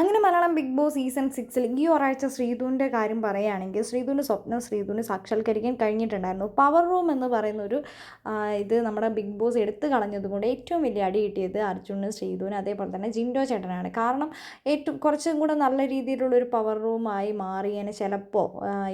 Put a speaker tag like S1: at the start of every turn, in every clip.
S1: അങ്ങനെ Malayalam big boss season സിക്സിൽ ഈ ഒരാഴ്ച ശ്രീധുവിന്റെ കാര്യം പറയുകയാണെങ്കിൽ ശ്രീധുവിന്റെ സ്വപ്നം ശ്രീധുവിന് സാക്ഷാത്കരിക്കാൻ കഴിഞ്ഞിട്ടുണ്ടായിരുന്നു. പവർ റൂം എന്ന് പറയുന്ന ഒരു ഇത് നമ്മുടെ ബിഗ് ബോസ് എടുത്തു കളഞ്ഞതുകൊണ്ട് ഏറ്റവും വലിയ അടി കിട്ടിയത് അർജുനും ശ്രീധുവിന് അതേപോലെ തന്നെ ജിൻഡോ ചേട്ടനാണ്. കാരണം ഏറ്റവും കുറച്ചും കൂടെ നല്ല രീതിയിലുള്ളൊരു പവർ റൂമായി മാറിയതിന് ചിലപ്പോൾ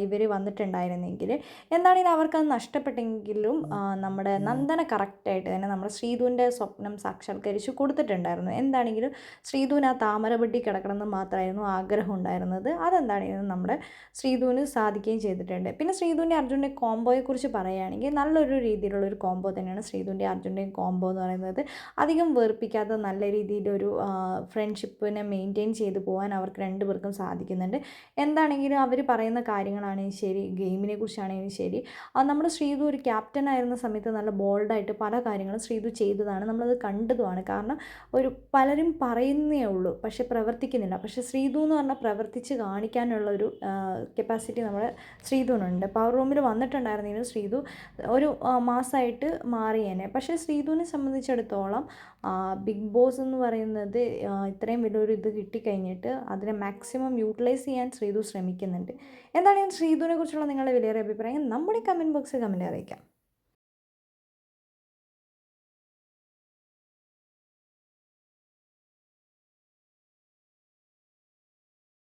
S1: ഇവർ വന്നിട്ടുണ്ടായിരുന്നെങ്കിൽ എന്താണെങ്കിലും അവർക്കത് നഷ്ടപ്പെട്ടെങ്കിലും നമ്മുടെ നന്ദന കറക്റ്റായിട്ട് തന്നെ നമ്മുടെ ശ്രീധുവിന്റെ സ്വപ്നം സാക്ഷാത്കരിച്ച് കൊടുത്തിട്ടുണ്ടായിരുന്നു. എന്താണെങ്കിലും ശ്രീധുവിന് ആ താമരപ്പെട്ടി കിടക്കണമെന്ന് മാത്രമായിരുന്നു ആഗ്രഹം ഉണ്ടായിരുന്നത് അതെന്താണെങ്കിലും നമ്മുടെ ശ്രീധുവിന് സാധിക്കുകയും ചെയ്തിട്ടുണ്ട്. പിന്നെ ശ്രീധുവിന്റെ അർജുന്റെ കോംബോയെക്കുറിച്ച് പറയുകയാണെങ്കിൽ നല്ലൊരു രീതിയിലുള്ള ഒരു കോംബോ തന്നെയാണ് ശ്രീധുവിന്റെ അർജുന്റെയും കോംബോ എന്ന് പറയുന്നത്. അധികം വെറുപ്പിക്കാത്ത നല്ല രീതിയിലൊരു ഫ്രണ്ട്ഷിപ്പിനെ മെയിന്റെയിൻ ചെയ്തു പോകാൻ അവർക്ക് രണ്ടുപേർക്കും സാധിക്കുന്നുണ്ട്. എന്താണെങ്കിലും അവർ പറയുന്ന കാര്യങ്ങളാണെങ്കിലും ശരി ഗെയിമിനെ കുറിച്ചാണെങ്കിലും ശരി നമ്മുടെ ശ്രീധു ഒരു ക്യാപ്റ്റൻ ആയിരുന്ന സമയത്ത് നല്ല ബോൾഡായിട്ട് പല കാര്യങ്ങളും ശ്രീധു ചെയ്തതാണ്. നമ്മളത് കണ്ടതുമാണ്. കാരണം ഒരു പലരും പറയുന്നേ ഉള്ളൂ പക്ഷെ പ്രവർത്തിക്കുന്നില്ല പക്ഷെ ശ്രീധു എന്ന് പറഞ്ഞാൽ പ്രവർത്തിച്ച് കാണിക്കാനുള്ള ഒരു കപ്പാസിറ്റി നമ്മുടെ ശ്രീധുവിനുണ്ട്. പവർ റൂമിൽ വന്നിട്ടുണ്ടായിരുന്നെങ്കിലും ശ്രീധു ഒരു മാസമായിട്ട് മാറിയേനെ. പക്ഷേ ശ്രീധുവിനെ സംബന്ധിച്ചിടത്തോളം ബിഗ് ബോസ് എന്ന് പറയുന്നത് ഇത്രയും വലിയൊരു ഇത് കിട്ടിക്കഴിഞ്ഞിട്ട് അതിനെ മാക്സിമം യൂട്ടിലൈസ് ചെയ്യാൻ ശ്രീധു ശ്രമിക്കുന്നുണ്ട്. എന്താണ് ഞാൻ ശ്രീധുവിനെ കുറിച്ചുള്ള നിങ്ങളുടെ വിലയേറിയ അഭിപ്രായം? നമ്മുടെ കമന്റ് ബോക്സിൽ കമന്റ് അറിയിക്കാം.